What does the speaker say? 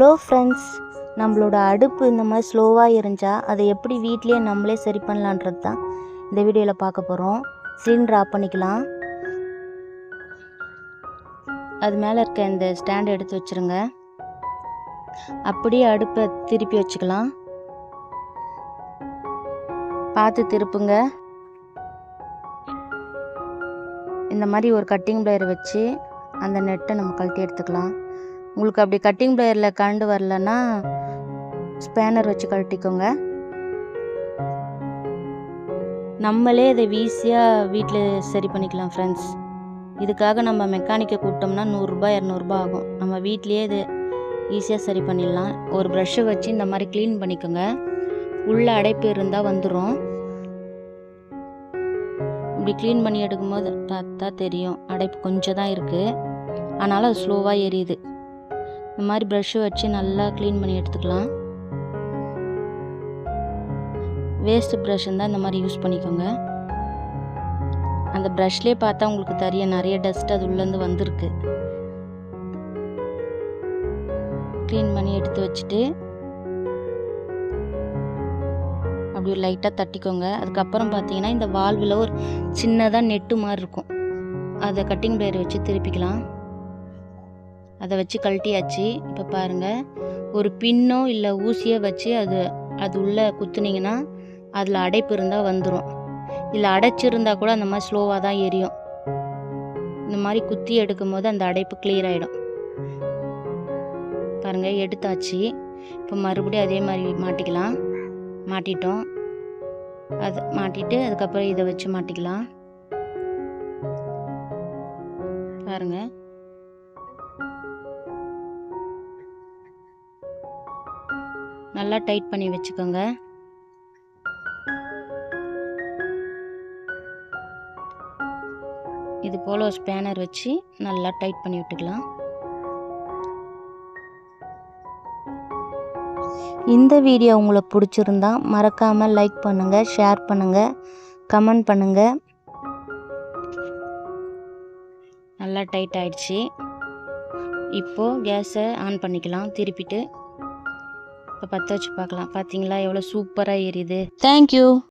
Hello friends நம்மளோட அடுப்பு இந்த மாதிரி ஸ்லோவாக எரிஞ்சால் அதை எப்படி வீட்லேயே நம்மளே சரி பண்ணலான்றது தான் இந்த வீடியோவில் பார்க்க போகிறோம் சிலிண்டர் ஆஃப் பண்ணிக்கலாம். அது மேலே இருக்க இந்த ஸ்டாண்ட் எடுத்து வச்சுருங்க. அப்படியே அடுப்பை திருப்பி வச்சுக்கலாம். பார்த்து திருப்புங்க. இந்த மாதிரி ஒரு கட்டிங் பிளேயர் வச்சு அந்த நெட்டை நம்ம கழட்டி எடுத்துக்கலாம். உங்களுக்கு அப்படி கட்டிங் பிளேயரில் கண்டு வரலன்னா ஸ்பேனர் வச்சு கழட்டிக்கோங்க. நம்மளே இதை ஈஸியாக வீட்டில் சரி பண்ணிக்கலாம் ஃப்ரெண்ட்ஸ் இதுக்காக நம்ம மெக்கானிக்கை கூப்பிட்டோம்னா நூறுரூபா இரநூறுபா ஆகும். நம்ம வீட்லேயே இது ஈஸியாக சரி பண்ணிடலாம். ஒரு ப்ரஷ்ஷை வச்சு இந்த மாதிரி க்ளீன் பண்ணிக்கோங்க. உள்ளே அடைப்பு இருந்தால் வந்துடும் இப்படி க்ளீன் பண்ணி எடுக்கும்போது பார்த்தா தெரியும். அடைப்பு கொஞ்சம் தான் இருக்குது ஆனாலும் அது ஸ்லோவாக எரியுது. இந்த மாதிரி ப்ரஷ்ஷை வச்சு நல்லா க்ளீன் பண்ணி எடுத்துக்கலாம். வேஸ்ட்டு ப்ரஷ் இருந்தால் இந்த மாதிரி யூஸ் பண்ணிக்கோங்க. அந்த ப்ரஷ்லேயே பார்த்தா உங்களுக்கு தெரிய நிறைய டஸ்ட் அது உள்ளேருந்து வந்திருக்கு. க்ளீன் பண்ணி எடுத்து வச்சுட்டு அப்படி லைட்டாக தட்டிக்கோங்க. அதுக்கப்புறம் பார்த்தீங்கன்னா இந்த வால்வில் ஒரு சின்னதாக நெட்டு மாதிரி இருக்கும். அதை கட்டிங் பிளேயர் வச்சு திருப்பிக்கலாம். அதை வச்சு கழட்டியாச்சு. இப்போ பாருங்கள் ஒரு பின்னோ இல்லை ஊசியோ வச்சு அது அது உள்ளே குத்துனீங்கன்னா அதில் அடைப்பு இருந்தால் வந்துடும் இல்லை அடைச்சிருந்தா கூட அந்த மாதிரி ஸ்லோவாக தான் எரியும். இந்த மாதிரி குத்தி எடுக்கும் போது அந்த அடைப்பு கிளியர் ஆகிடும் பாருங்கள் எடுத்தாச்சு. இப்போ மறுபடியும் அதே மாதிரி மாட்டிக்கலாம். மாட்டிட்டோம். அது மாட்டிட்டு அதுக்கப்புறம் இதை வச்சு மாட்டிக்கலாம். பாருங்கள் நல்லா டைட் பண்ணி வச்சுக்கோங்க. இது போல் ஒரு ஸ்பேனர் வச்சு நல்லா டைட் பண்ணி விட்டுக்கலாம். இந்த வீடியோ உங்களுக்கு பிடிச்சிருந்தா மறக்காமல் லைக் பண்ணுங்கள் ஷேர் பண்ணுங்கள் கமெண்ட் பண்ணுங்கள் நல்லா டைட் ஆயிடுச்சு. இப்போது கேஸை ஆன் பண்ணிக்கலாம் திருப்பிட்டு. இப்போ பற்ற வச்சு பார்க்கலாம். பார்த்தீங்களா எவ்வளோ சூப்பராக எரியுது. தேங்க்யூ